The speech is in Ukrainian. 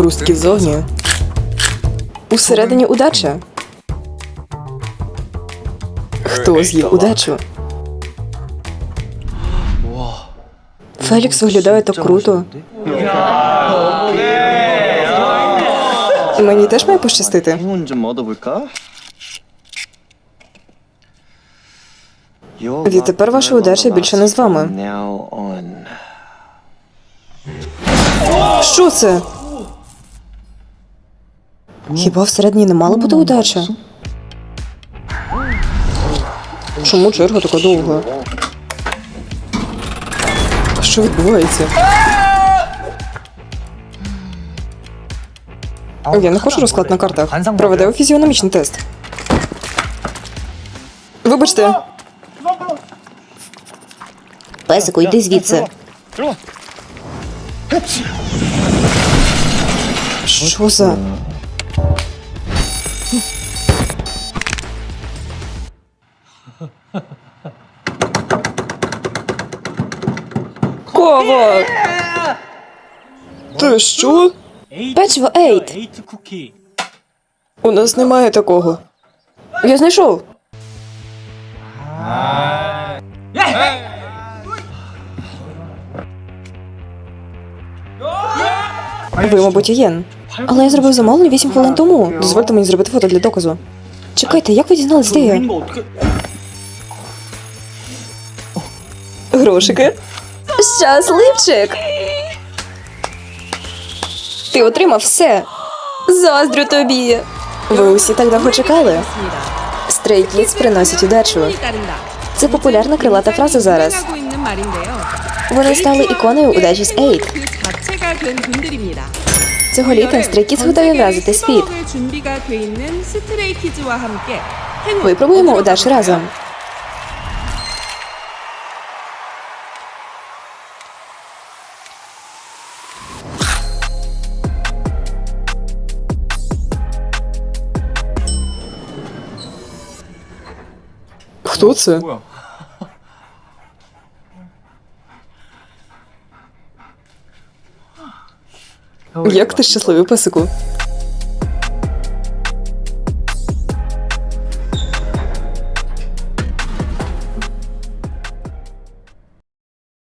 хрусткі зоні. Усередині удача. Хто з'їв удачу? Фелікс виглядає так круто. Мені теж має пощастити. Відтепер ваша удача більше не з вами. Що це? Хіба всередині не мала бути удача? Чому черга така довга? Що відбувається? Я не хочу розклад на картах. Проведе фізіономічний тест. Вибачте. Песику, йди звідси. Що за? Кова! Ти що? Печиво Ейт. У нас немає такого. Я знайшов. Ви, мабуть, єн. Але я зробив замовлення 8 хвилин тому. Дозвольте мені зробити фото для доказу. Чекайте, як ви дізналися, де я? Грошики. Щасливчик. Ти отримав все. Заздрю тобі. Ви усі так довго чекали. Стрей Kids приносять удачу. Це популярна крилата фраза зараз. Вони стали іконою удачі з Ейд. Цього літа стрейкіц готові вразити світ. Випробуємо удачі разом. Хто це? Як ти щасливий песику?